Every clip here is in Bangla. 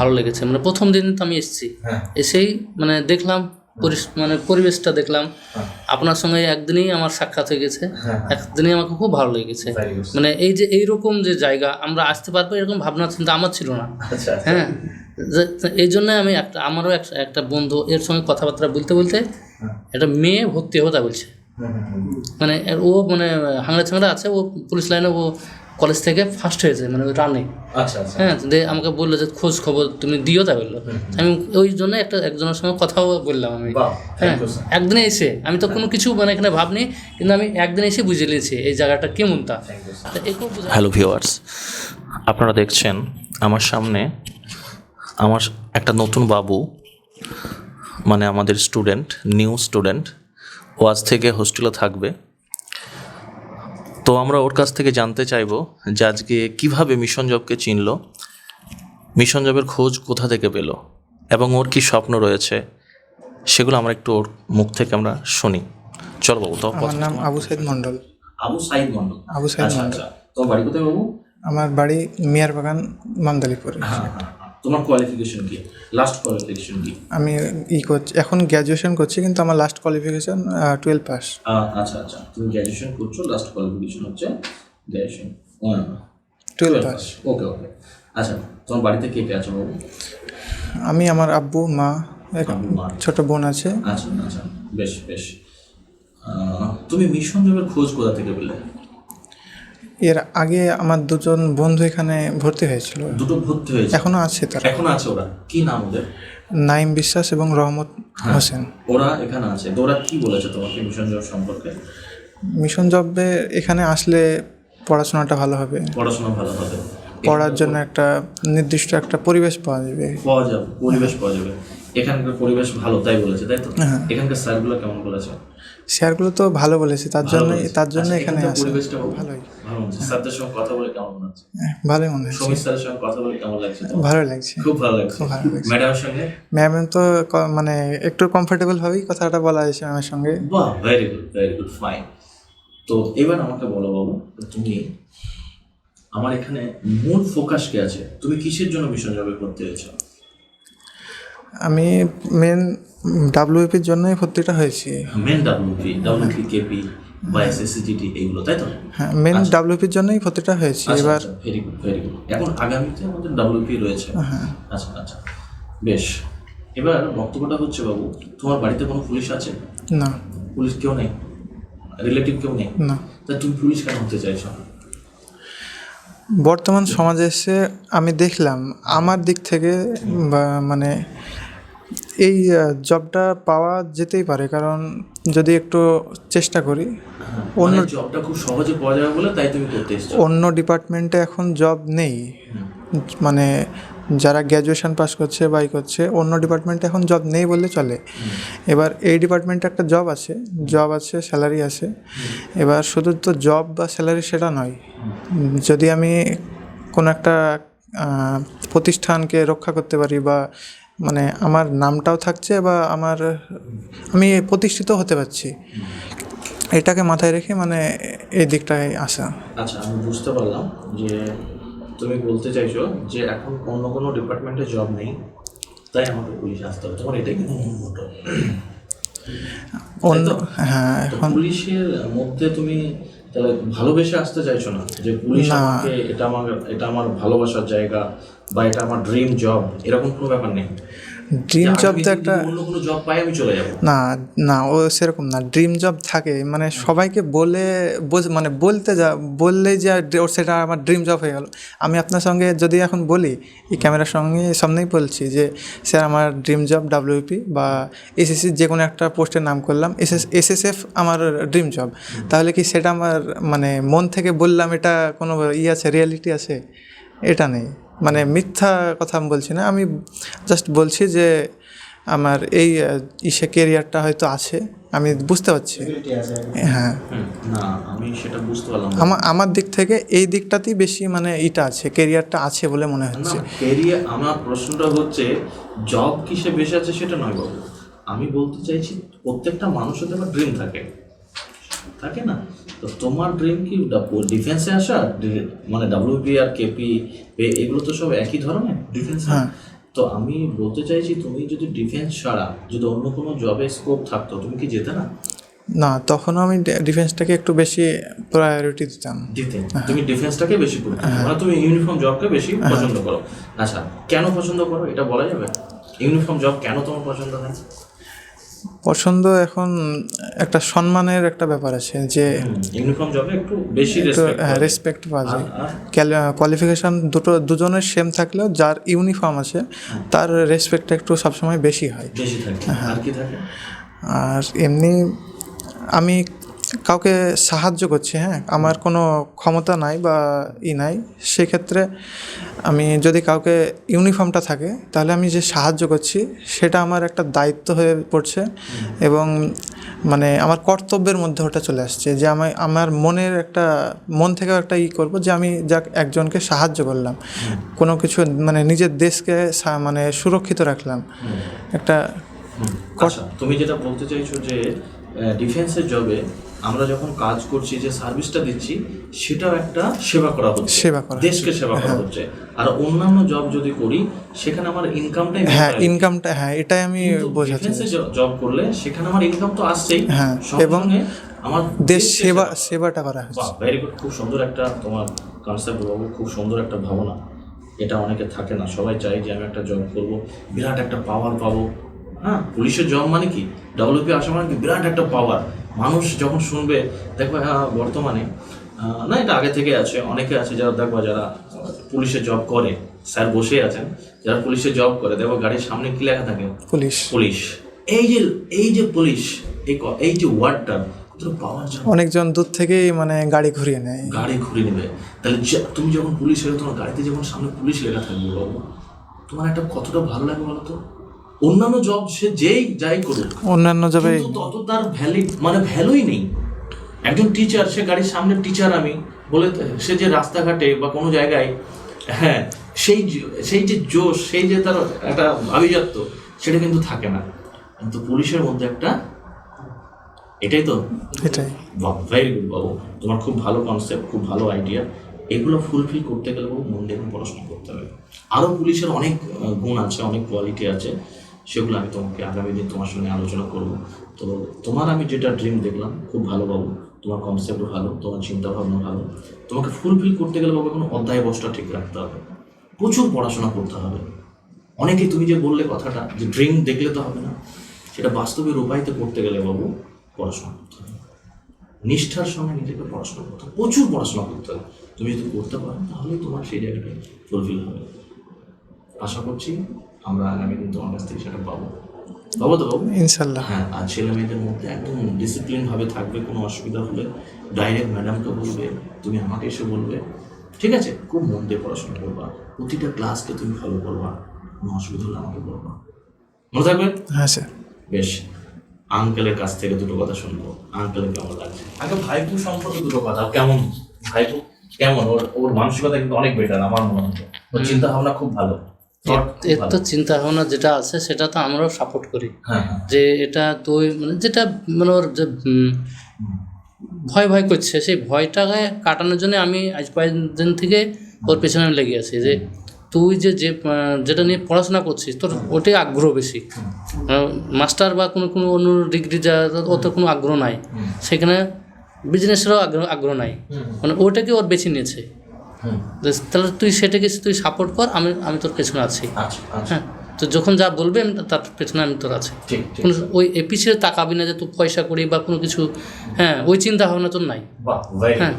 ভালো লেগেছে। মানে প্রথম দিন তো আমি এসেছি। হ্যাঁ। এসেই মানে দেখলাম মানে পরিবেশটা দেখলাম। হ্যাঁ। আপনার সঙ্গে একদিনেই আমার সাক্ষাৎ হয়ে গেছে। হ্যাঁ একদিনেই আমাকে খুব ভালো লেগেছে। মানে এই যে এইরকম যে জায়গা আমরা আসতে পারব এরকম ভাবনা চিন্তা আমার ছিল না। আচ্ছা হ্যাঁ। যে- এই জন্য আমি একটা আমারও এক- একটা বন্ধু এর সঙ্গে কথাবার্তা বলতে বলতে হ্যাঁ। একটা মেয়ে ভর্তি হতে বলছে। মানে ও মানে হাংড়া ছাংড়া আছে ও পুলিশ লাইনে ও কলেজ থেকে ফার্স্ট হয়েছে মানে রানে আচ্ছা আচ্ছা। হ্যাঁ দিয়ে আমাকে বলল যে খোঁজ খবর তুমি দিও তা বলল। আমি ওই জন্য একটা একজনের সঙ্গে কথাও বললাম আমি। হ্যাঁ একদিনে এসে আমি তো কোনো কিছু মানে এখানে ভাবনি কিন্তু আমি একদিন এসে বুঝে নিয়েছি এই জায়গাটা কেমন তা। থ্যাংক ইউ স্যার তা হ্যালো ভিউয়ার্স আপনারা দেখছেন আমার সামনে আমার একটা নতুন বাবু মানে আমাদের স্টুডেন্ট নিউ স্টুডেন্ট ও আজ থেকে হোস্টেলে থাকবে। তো আমরা ওর কাছ থেকে জানতে চাইব যে আজকে কীভাবে মিশন জবকে চিনলো মিশন জবের খোঁজ কোথা থেকে পেল এবং ওর কি স্বপ্ন রয়েছে সেগুলো আমরা একটু ওর মুখ থেকে আমরা শুনি। চলো বাবু তো আমার নাম আবু সাইদ মন্ডল আবু সাইদ মন্ডল আবু সাইদ আচ্ছা মন্ডল আচ্ছা। তোমার বাড়ি কোথায় বাবু? আমার বাড়ি মিয়ার বাগান মামদালিপুরে। হ্যাঁ হ্যাঁ। তোমার কোয়ালিফিকেশন কি? লাস্ট কোয়ালিফিকেশন কি? আমি ই করছি এখন গ্র্যাজুয়েশন করছি কিন্তু আমার লাস্ট কোয়ালিফিকেশন টুয়েলভ পাস আচ্ছা আচ্ছা। তুমি গ্র্যাজুয়েশন করছ লাস্ট কোয়ালিফিকেশন হচ্ছে graduation twelve pass okay okay আচ্ছা তোমার বাড়িতে কে কে আছে বাবু? আমি আমার আব্বু মা। ছোট বোন আছে। আচ্ছা আচ্ছা। বেশ বেশ। তুমি মিশন জবের খোঁজ কোথা থেকে পেলে? এর আগে আমার দুজন বন্ধু এখানে ভর্তি হয়েছিল। দুটো ভর্তি হয়েছে? এখনও আছে তারা। এখন আছে ওরা? কি নাম ওদের? নাইম বিশ্বাস এবং রহমত হোসেন। ওরা এখানে আছে। ওরা কি বলেছে তোমাকে মিশন জব সম্পর্কে? মিশন জবে এখানে আসলে পড়াশোনাটা ভালো হবে। পড়াশোনা ভালো হবে। পড়ার জন্য একটা নির্দিষ্ট একটা পরিবেশ পাওয়া যাবে। পাওয়া যাবে পরিবেশ পাওয়া যাবে। এখানকার পরিবেশ ভালো তাই বলেছে তাই তো? হ্যাঁ। এখানকার স্যারগুলো কেমন বলেছে? শেয়ারগুলো তো ভালো বলেছে তার জন্য তার জন্য আচ্ছা, এখানে পরিবেশটা ভালো। ভালোই। ভালো হচ্ছে? স্যারদের সঙ্গে কথা বলে কেমন হচ্ছে? হ্যাঁ, মনে হচ্ছে। সমীর স্যারের সঙ্গে কথা বলে কেমন লাগছে ভালো লাগছে। খুব ভালো লাগছে। খুব ভালো লাগছে। ম্যাডামের সঙ্গে? ম্যাম তো মানে একটু কমফোর্টেবল হবেই কথাটা বলা হয়েছে ম্যামের সঙ্গে। বাহ very good very good fine তো এবার আমাকে বলো বাবু তুমি আমার এখানে মূল ফোকাস কে আছে? তুমি কিসের জন্য মিশন জবে করতে হয়েছো? আমি মেন ডাব্লিউপির জন্যই ভর্তিটা হয়েছি। মেন ডাব্লিউপি ডাব্লিউপি কেপি বা এসএসসিজিটি এইগুলো তাই তো? হ্যাঁ মেন ডাব্লিউপির জন্যই ভর্তিটা হয়েছি আচ্ছা এবার। আচ্ছা ভেরি গুড ভেরি গুড এখন আগামীতে আমাদের ডাব্লিউপি রয়েছে। হ্যাঁ। আচ্ছা আচ্ছা। বেশ। এবার বক্তব্যটা হচ্ছে বাবু তোমার বাড়িতে কোনো পুলিশ আছে? না। পুলিশ কেউ নেই? রিলেটিভ কেউ নেই? না। তা তুমি পুলিশ কেন হতে চাইছো? বর্তমান সমাজে এসে আমি দেখলাম আমার দিক থেকে মানে এই জবটা পাওয়া যেতেই পারে কারণ যদি একটু চেষ্টা করি অন্য জবটা খুব সহজে পাওয়া যাবে বলে তাই তুমি করতে এসছো? অন্য ডিপার্টমেন্টে এখন জব নেই। মানে যারা গ্র্যাজুয়েশন পাস করছে বাই করছে অন্য ডিপার্টমেন্টে এখন জব নেই বললে চলে। এবার এই ডিপার্টমেন্টে একটা জব আছে জব আছে স্যালারি আছে। এবার শুধু তো জব বা স্যালারি সেটা নয়। যদি আমি কোনো একটা প্রতিষ্ঠানকে রক্ষা করতে পারি বা মানে আমার নামটাও থাকছে বা আমার আমি প্রতিষ্ঠিত হতে পারছি। এটাকে মাথায় রেখে মানে এই দিকটায় আসা। আচ্ছা আমি বুঝতে পারলাম যে তুমি বলতে চাইছো যে এখন অন্য কোনো ডিপার্টমেন্টে জব নেই তাই আমাকে পুলিশ আসতে হবে। তোমার এটাই কিন্তু মোটো অন্য হ্যাঁ এখন পুলিশের মধ্যে তুমি তাহলে ভালোবেসে আসতে চাইছো না? যে পুলিশ আমাকে এটা আমার এটা আমার ভালোবাসার জায়গা বা এটা আমার ড্রিম জব এরকম কোনো ব্যাপার নেই। ড্রিম জব তো একটা অন্য কোনো জব পাই আমি চলে যাব। না না ও সেরকম না। ড্রিম জব থাকে মানে সবাইকে বলে মানে বলতে যা বললেই যে ওর সেটা আমার ড্রিম জব হয়ে গেল। আমি আপনার সঙ্গে যদি এখন বলি এই ক্যামেরার সঙ্গে সামনেই বলছি যে স্যার আমার ড্রিম জব ডাব্লিউপি বা এসএসসি যে কোনো একটা পোস্টের নাম করলাম এসএস এসএসএফ আমার ড্রিম জব তাহলে কি সেটা আমার মানে মন থেকে বললাম এটা কোনো ই আছে রিয়ালিটি আছে? এটা নেই। মানে মিথ্যা কথা আমি বলছি না আমি জাস্ট বলছি যে আমার এই ইসে কেরিয়ারটা হয়তো আছে আমি বুঝতে পারছি। হ্যাঁ। হুম, না আমি সেটা বুঝতে পারলাম না। আমার আমার দিক থেকে এই দিকটাতেই বেশি মানে ইটা আছে কেরিয়ারটা আছে বলে মনে হচ্ছে। ক্যারিয়ার আমার প্রশ্নটা হচ্ছে জব কিসে বেশি আছে সেটা নয় বাবু। আমি বলতে চাইছি প্রত্যেকটা মানুষের তো একটা ড্রিম থাকে। থাকে না? তো তোমার ড্রিম কি? ডিফেন্সে আসা? মানে ডাব্লিউপি আর কেপি এগুলো তো সব একই ধরনের? ডিফেন্স হ্যাঁ। তো আমি বলতে চাইছি তুমি যদি ডিফেন্স ছাড়া যদি অন্য কোনো জবে স্কোপ থাকতো তুমি কি যেতে না? না তখন আমি ডিফেন্সটাকে একটু বেশি প্রায়োরিটি দিতাম। দিতে? তুমি ডিফেন্সটাকে বেশি করতে মানে তুমি ইউনিফর্ম জবকে বেশি পছন্দ করো। আচ্ছা কেন পছন্দ করো? এটা বলা যাবে? ইউনিফর্ম জব কেন তোমার পছন্দ হয়? পছন্দ এখন একটা সম্মানের একটা ব্যাপার আছে যে ইউনিফর্ম জবে একটু বেশি রেসপেক্ট রেসপেক্ট পাওয়া যায়। কোয়ালিফিকেশন দুটো দুজনের সেম থাকলেও যার ইউনিফর্ম আছে তার রেসপেক্টটা একটু সবসময় বেশি হয়। বেশি থাকে। আর কি থাকে? আর এমনি আমি কাউকে সাহায্য করছি হ্যাঁ আমার কোনো ক্ষমতা নাই বা ই নাই সেক্ষেত্রে আমি যদি কাউকে ইউনিফর্মটা থাকে তাহলে আমি যে সাহায্য করছি সেটা আমার একটা দায়িত্ব হয়ে পড়ছে এবং মানে আমার কর্তব্যের মধ্যে ওটা চলে আসছে যে আমি আমার মনের একটা মন থেকেও একটা ই করব যে আমি যাক একজনকে সাহায্য করলাম। কোনো কিছু মানে নিজের দেশকে মানে সুরক্ষিত রাখলাম। একটা আচ্ছা তুমি যেটা বলতে চাইছো যে ডিফেন্সের জবে আমরা যখন কাজ করছি যে সার্ভিসটা দিচ্ছি সেটাও একটা সেবা করা হচ্ছে। সেবা করা দেশকে সেবা করা হচ্ছে। আর অন্যান্য জব যদি করি সেখানে আমার ইনকামটাই হ্যাঁ ইনকামটা হ্যাঁ এটাই আমি বোঝাচ্ছি জব করলে সেখানে আমার ইনকাম তো আসছেই। হ্যাঁ, এবং আমার দেশ সেবা সেবাটা করা হচ্ছে। ভেরি গুড খুব সুন্দর একটা তোমার কনসেপ্ট বাবু খুব সুন্দর একটা ভাবনা। এটা অনেকে থাকে না সবাই চায় যে আমি একটা জব করব বিরাট একটা পাওয়ার পাবো। হ্যাঁ পুলিশের জব মানে কি? ডাব্লিউপি আসা মানে কি? বিরাট একটা পাওয়ার মানুষ যখন শুনবে দেখবে হ্যাঁ বর্তমানে না এটা আগে থেকে আছে অনেকে আছে যারা দেখবা যারা পুলিশে জব করে স্যার বসে আছেন যারা পুলিশে জব করে দেখো গাড়ির সামনে কি লেখা থাকে? পুলিশ। পুলিশ। এই যে এই যে পুলিশ এই যে ওয়ার্ডটা অনেকজন দূর থেকেই মানে গাড়ি ঘুরিয়ে নেয়। গাড়ি ঘুরিয়ে নেবে। তাহলে তুমি যখন পুলিশ হয়ে তোমার গাড়িতে যখন সামনে পুলিশ লেখা থাকবে তোমার একটা কতটা ভালো লাগে বলো তো? অন্যান্য জব সে যেই যাই করুক অন্যান্য কিন্তু তত তার ভ্যালি মানে ভ্যালুই নেই। একজন টিচার সে গাড়ির সামনে টিচার আমি বলে সে যে রাস্তাঘাটে বা কোনো জায়গায় হ্যাঁ সেই সেই যে জোশ সেই যে তার একটা আভিজাত্য সেটা কিন্তু থাকে না। কিন্তু পুলিশের মধ্যে একটা এটাই তো। এটাই। ভেরি গুড বাবু। তোমার খুব ভালো কনসেপ্ট খুব ভালো আইডিয়া এগুলো ফুলফিল করতে গেলে বাবু মন দিয়ে পড়াশোনা করতে হবে। আরও পুলিশের অনেক গুণ আছে অনেক কোয়ালিটি আছে। সেগুলো আমি তোমাকে আগামী দিন তোমার সঙ্গে আলোচনা করব। তো তোমার আমি যেটা ড্রিম দেখলাম, খুব ভালো বাবু তোমার কনসেপ্ট ভালো, তোমার চিন্তা ভাবনা ভালো। তোমাকে ফুলফিল করতে গেলে বাবু কোনো অধ্যায় বসটা ঠিক রাখতে হবে। প্রচুর পড়াশোনা করতে হবে। অনেকে তুমি যে বললে কথাটা, যে ড্রিম দেখলে তো হবে না, সেটা বাস্তবে রূপায়িত করতে গেলে বাবু পড়াশোনা করতে হবে। নিষ্ঠার সঙ্গে নিজেকে পড়াশোনা করতে হবে। প্রচুর পড়াশোনা করতে হবে। তুমি যদি করতে পারো তাহলে তোমার সেই জায়গাটা ফুলফিল হবে। আশা করছি আমরা আগামী দিন তোমার কাছ থেকে সেটা পাবো। পাবো তো বাবু? ইনশাল্লাহ। হ্যাঁ আর ছেলে মেয়েদের মধ্যে একদম ডিসিপ্লিন ভাবে থাকবে কোনো অসুবিধা হলে ডাইরেক্ট ম্যাডামকে বলবে তুমি আমাকে এসে বলবে। ঠিক আছে? খুব মন দিয়ে পড়াশোনা করবা। প্রতিটা ক্লাসকে তুমি ফলো করবা কোনো অসুবিধা হলে আমাকে বলবা। মনে থাকবে? হ্যাঁ স্যার। বেশ। আঙ্কেলের কাছ থেকে দুটো কথা শুনব। আঙ্কেলের কেমন লাগছে? আগে ভাইপু সম্পর্কে দুটো কথা। কেমন? ভাইপু? কেমন? ওর ওর মানসিকতা কিন্তু অনেক বেটার আমার মনে হয়। ওর চিন্তা ভাবনা খুব ভালো। এর। তো চিন্তা ভাবনা যেটা আছে সেটা তো আমরাও সাপোর্ট করি। হ্যাঁ হ্যাঁ। যে এটা তুই মানে যেটা মানে ওর যে ভয় ভয় করছে সেই ভয়টাকে কাটানোর জন্য আমি আজ কয়েকদিন থেকে ওর পেছনে লেগে আছি যে তুই যে যে যেটা নিয়ে পড়াশোনা করছিস তোর ওটাই আগ্রহ বেশি। মাস্টার বা কোনো কোনো অন্য ডিগ্রি যা ওতে কোনো আগ্রহ নাই। সেখানে বিজনেসেরও আগ্রহ আগ্রহ নাই। মানে ওটাকে ওর বেছে নিয়েছে। তাহলে তুই সেটাকে তুই সাপোর্ট কর আমি আমি তোর পেছনে আছি। আচ্ছা আচ্ছা। হ্যাঁ তো যখন যা বলবে আমি তার পেছনে আমি তোর আছি। কোনো ওই এপিসে তাকাবি না যে তুই পয়সা করি বা কোনো কিছু হ্যাঁ ওই চিন্তা ভাবনা তোর নাই। হ্যাঁ।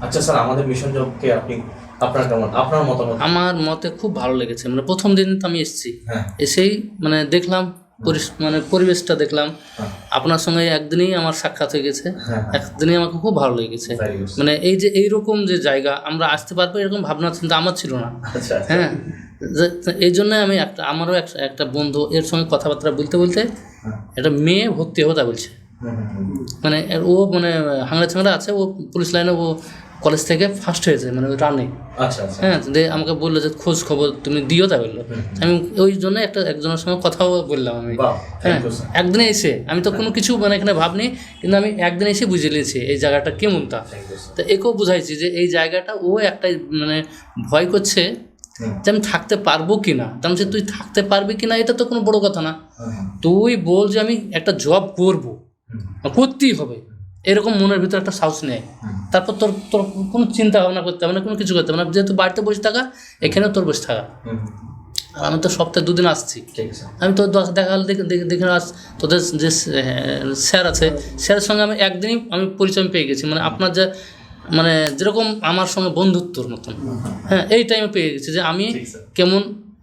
আচ্ছা স্যার আমাদের মিশন জবকে আপনি আপনার কেমন আপনার মতামত? আমার মতে খুব ভালো লেগেছে। মানে প্রথম দিন তো আমি এসেছি। হ্যাঁ। এসেই মানে দেখলাম মানে পরিবেশটা দেখলাম হ্যাঁ। আপনার সঙ্গে একদিনেই আমার সাক্ষাৎ হয়ে গেছে হ্যাঁ। একদিনেই আমাকে খুব ভালো লেগেছে মানে এই যে এইরকম যে জায়গা আমরা আসতে পারব এরকম ভাবনা চিন্তা আমার ছিল না আচ্ছা আচ্ছা হ্যাঁ এই জন্য আমি একটা আমারও এক- একটা বন্ধু এর সঙ্গে কথাবার্তা বলতে বলতে হ্যাঁ। একটা মেয়ে ভর্তি হবে তা বলছে। মানে ও মানে হাংড়া ছাংড়া আছে ও পুলিশ লাইনে ও কলেজ থেকে ফার্স্ট হয়েছে মানে রানে আচ্ছা আচ্ছা। হ্যাঁ দিয়ে আমাকে বলল যে খোঁজ খবর তুমি দিও তা বলল। আমি ওই জন্য একটা একজনের সঙ্গে কথাও বললাম আমি। হ্যাঁ একদিনে এসে আমি তো কোনো কিছু মানে এখানে ভাবনি কিন্তু আমি একদিন এসে বুঝে নিয়েছি এই জায়গাটা কেমন তা। তো একেও বুঝাইছি যে এই জায়গাটা ও একটা মানে ভয় করছে যে আমি থাকতে পারব কি না তার মানে তুই থাকতে পারবি কি না এটা তো কোনো বড় কথা না। তুই বল যে আমি একটা জব করব। করতেই হবে। এরকম মনের ভিতরে একটা সাহস নেই। তারপর তোর তোর কোনো চিন্তা ভাবনা করতে হবে না কোনো কিছু করতে হবে না। যেহেতু বাড়িতে বসে থাকা এখানেও তোর বসে থাকা। আর আমি তো সপ্তাহে দুদিন আসছি। আমি তো দেখে দেখে আস তোদের যে স্যার আছে স্যারের সঙ্গে আমি একদিনই আমি পরিচয় পেয়ে গেছি। মানে আপনার যে মানে যেরকম আমার সঙ্গে বন্ধুত্বর মতন। হ্যাঁ এই টাইমে পেয়ে গেছি যে আমি কেমন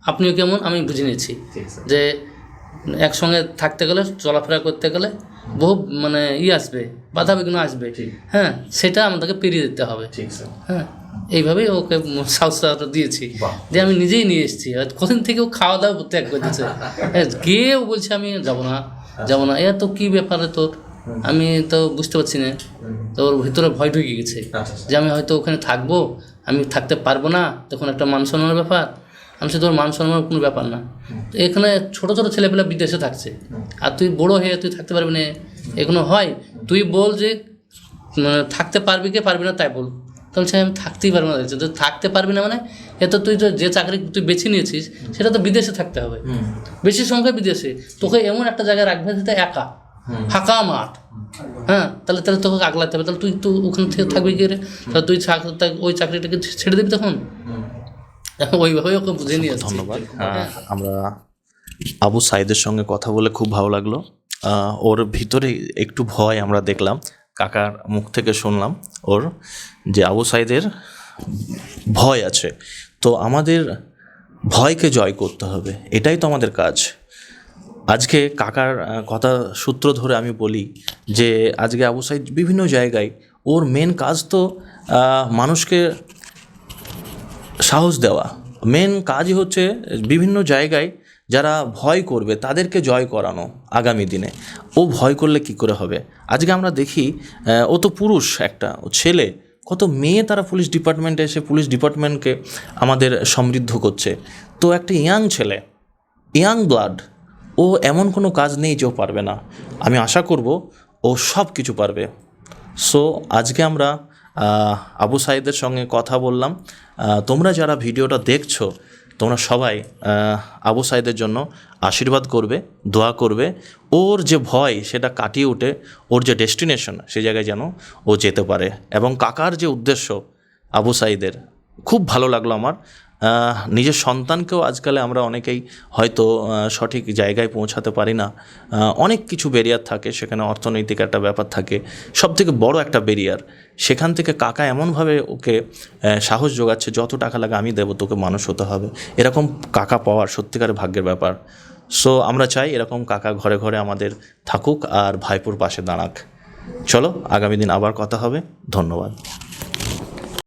আপনিও কেমন আমি বুঝে নিয়েছি। যে একসঙ্গে থাকতে গেলে চলাফেরা করতে গেলে বহু মানে ই আসবে বাধা বিঘ্ন আসবে হ্যাঁ সেটা আমাদেরকে পেরিয়ে দিতে হবে। হ্যাঁ এইভাবেই ওকে সাহসটা দিয়েছি। যে আমি নিজেই নিয়ে এসেছি। কদিন থেকে ও খাওয়া দাওয়া ত্যাগ করে দিচ্ছে হ্যাঁ, কেউ বলছে আমি যাব না যাব না। এ তো কী ব্যাপারে তোর? আমি তো বুঝতে পারছি না। তোর ভিতরে ভয় ঢুকে গেছে। যে আমি হয়তো ওখানে থাকব আমি থাকতে পারব না। তখন একটা মান সম্মানের ব্যাপার। আমি সে তোর মান সম্মানের কোনো ব্যাপার না। তো এখানে ছোটো ছোটো ছেলেপেলা বিদেশে থাকছে। আর তুই বড়ো হয়ে তুই থাকতে পারবি না। এগুলো হয়। তুই বল যে মানে থাকতে পারবি কি পারবি না তাই বল। তাহলে সে আমি থাকতেই পারব না। তো থাকতে পারবি না মানে এ তো তুই তো যে চাকরি তুই বেছে নিয়েছিস সেটা তো বিদেশে থাকতে হবে। বেশি সংখ্যায় বিদেশে। তোকে এমন একটা জায়গায় রাখবে যেটা একা। ফাঁকা মাঠ। হ্যাঁ? তাহলে তাহলে তোকে আগলাতে হবে। তাহলে তুই তো ওখান থেকে থাকবি কি রে? তাহলে তুই ওই চাকরিটাকে ছেড়ে দিবি তখন? ওইভাবেই ওকে বুঝে নিয়ে ধন্যবাদ। আমরা আবু সাইদের সঙ্গে কথা বলে খুব ভালো লাগল। ওর ভিতরে একটু ভয় আমরা দেখলাম। কাকার মুখ থেকে শুনলাম ওর যে আবু সাইদের ভয় আছে। তো আমাদের ভয়কে জয় করতে হবে। এটাই তো আমাদের কাজ। আজকে কাকার কথা সূত্র ধরে আমি বলি যে আজকে আবু সাইদ বিভিন্ন জায়গায় ওর মেন কাজ তো মানুষকে সাহস দেওয়া। মেন কাজই হচ্ছে বিভিন্ন জায়গায় যারা ভয় করবে তাদেরকে জয় করানো আগামী দিনে। ও ভয় করলে কি করে হবে? আজকে আমরা দেখি ও তো পুরুষ একটা, ও ছেলে। কত মেয়ে তারা পুলিশ ডিপার্টমেন্টে এসে পুলিশ ডিপার্টমেন্টকে আমাদের সমৃদ্ধ করছে। তো একটা ইয়াং ছেলে, ইয়াং ব্লাড, ও এমন কোনো কাজ নেই যে ও পারবে না। আমি আশা করব ও সব কিছু পারবে। সো আজকে আমরা আবু সাইদের সঙ্গে কথা বললাম। তোমরা যারা ভিডিওটা দেখছ, তোমরা সবাই আবু সাইদের জন্য আশীর্বাদ করবে, দোয়া করবে। ওর যে ভয়, সেটা কাটিয়ে উঠে ওর যে ডেস্টিনেশন, সে জায়গায় যেন ও যেতে পারে। এবং কাকার যে উদ্দেশ্য আবু সাইদের, খুব ভালো লাগল আমার। নিজের সন্তানকেও আজকালে আমরা অনেকেই হয়তো সঠিক জায়গায় পৌঁছাতে পারি না। অনেক কিছু ব্যারিয়ার থাকে, সেখানে অর্থনৈতিক একটা ব্যাপার থাকে। সব থেকে বড় একটা ব্যারিয়ার সেখান থেকে কাকা এমনভাবে ওকে সাহস যোগাচ্ছে, যত টাকা লাগে আমি দেবো, তোকে মানুষ হতে হবে। এরকম কাকা পাওয়ার সত্যিকারের ভাগ্যের ব্যাপার। সো আমরা চাই এরকম কাকা ঘরে ঘরে আমাদের থাকুক আর ভাইপুর পাশে দাঁড়াক। চলো, আগামী দিন আবার কথা হবে। ধন্যবাদ।